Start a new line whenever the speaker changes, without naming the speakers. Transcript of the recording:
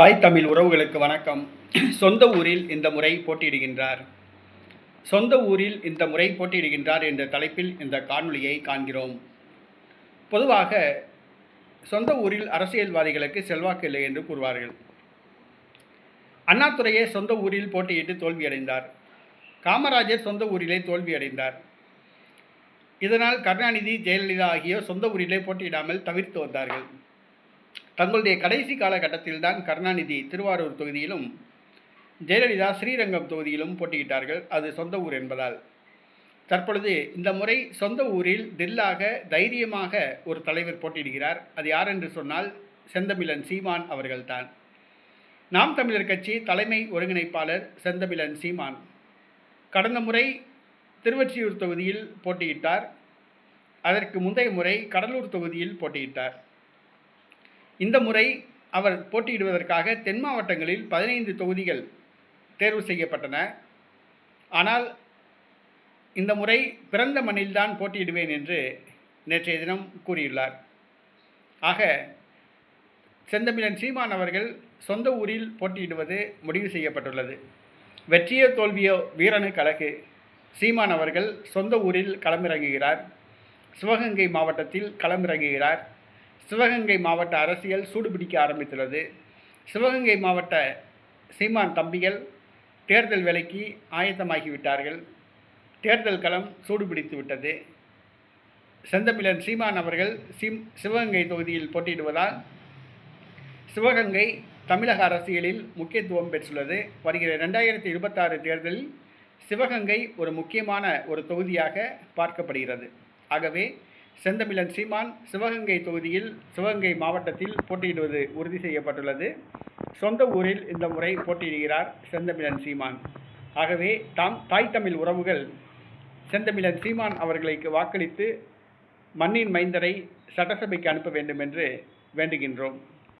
தாய் தமிழ் உறவுகளுக்கு வணக்கம். சொந்த ஊரில் இந்த முறை போட்டியிடுகின்றார். சொந்த ஊரில் இந்த முறை போட்டியிடுகின்றார் என்ற தலைப்பில் இந்த காணொளியை காண்கிறோம். பொதுவாக சொந்த ஊரில் அரசியல்வாதிகளுக்கு செல்வாக்கு இல்லை என்று கூறுவார்கள். அண்ணாதுரையே சொந்த ஊரில் போட்டியிட்டு தோல்வியடைந்தார். காமராஜர் சொந்த ஊரிலே தோல்வியடைந்தார். இதனால் கருணாநிதி ஜெயலலிதா ஆகியோர் சொந்த ஊரிலே போட்டியிடாமல் தவிர்த்து வந்தார்கள். தங்களுடைய கடைசி காலகட்டத்தில் தான் கருணாநிதி திருவாரூர் தொகுதியிலும் ஜெயலலிதா ஸ்ரீரங்கம் தொகுதியிலும் போட்டியிட்டார்கள். அது சொந்த ஊர் என்பதால். தற்பொழுது இந்த முறை சொந்த ஊரில் தில்லாக தைரியமாக ஒரு தலைவர் போட்டியிடுகிறார். அது யார் என்று சொன்னால் செந்தமிழன் சீமான் அவர்கள்தான். நாம் தமிழர் கட்சி தலைமை ஒருங்கிணைப்பாளர் செந்தமிழன் சீமான். கடந்த முறை திருவொற்றியூர் தொகுதியில் போட்டியிட்டார். அதற்கு முந்தைய முறை கடலூர் தொகுதியில் போட்டியிட்டார். இந்த முறை அவர் போட்டியிடுவதற்காக தென் மாவட்டங்களில் பதினைந்து தொகுதிகள் தேர்வு செய்யப்பட்டன. ஆனால் இந்த முறை பிறந்த மண்ணில்தான் போட்டியிடுவேன் என்று நேற்றைய தினம் கூறியுள்ளார். ஆக செந்தமிழன் சீமான் அவர்கள் சொந்த ஊரில் போட்டியிடுவது முடிவு செய்யப்பட்டுள்ளது. வெற்றியோ தோல்வியோ வீரனு கழகு சீமான் அவர்கள் சொந்த ஊரில் களமிறங்குகிறார். சிவகங்கை மாவட்டத்தில் களமிறங்குகிறார். சிவகங்கை மாவட்ட அரசியல் சூடுபிடிக்க ஆரம்பித்துள்ளது. சிவகங்கை மாவட்ட சீமான் தம்பிகள் தேர்தல் வேலைக்கு ஆயத்தமாகிவிட்டார்கள். தேர்தல் களம் சூடுபிடித்து விட்டது. செந்தமிழன் சீமான் அவர்கள் சிம் சிவகங்கை தொகுதியில் போட்டியிடுவதால் சிவகங்கை தமிழக அரசியலில் முக்கியத்துவம் பெற்றுள்ளது. வருகிற ரெண்டாயிரத்தி இருபத்தாறு தேர்தலில் சிவகங்கை ஒரு முக்கியமான ஒரு தொகுதியாக பார்க்கப்படுகிறது. ஆகவே செந்தமிழன் சீமான் சிவகங்கை தொகுதியில் சிவகங்கை மாவட்டத்தில் போட்டியிடுவது உறுதி செய்யப்பட்டுள்ளது. சொந்த ஊரில் இந்த முறை போட்டியிடுகிறார் செந்தமிழன் சீமான். ஆகவே தாம் தாய் தமிழ் உறவுகள் செந்தமிழன் சீமான் அவர்களுக்கு வாக்களித்து மண்ணின் மைந்தரை சட்டசபைக்கு அனுப்ப வேண்டும் என்று வேண்டுகின்றோம்.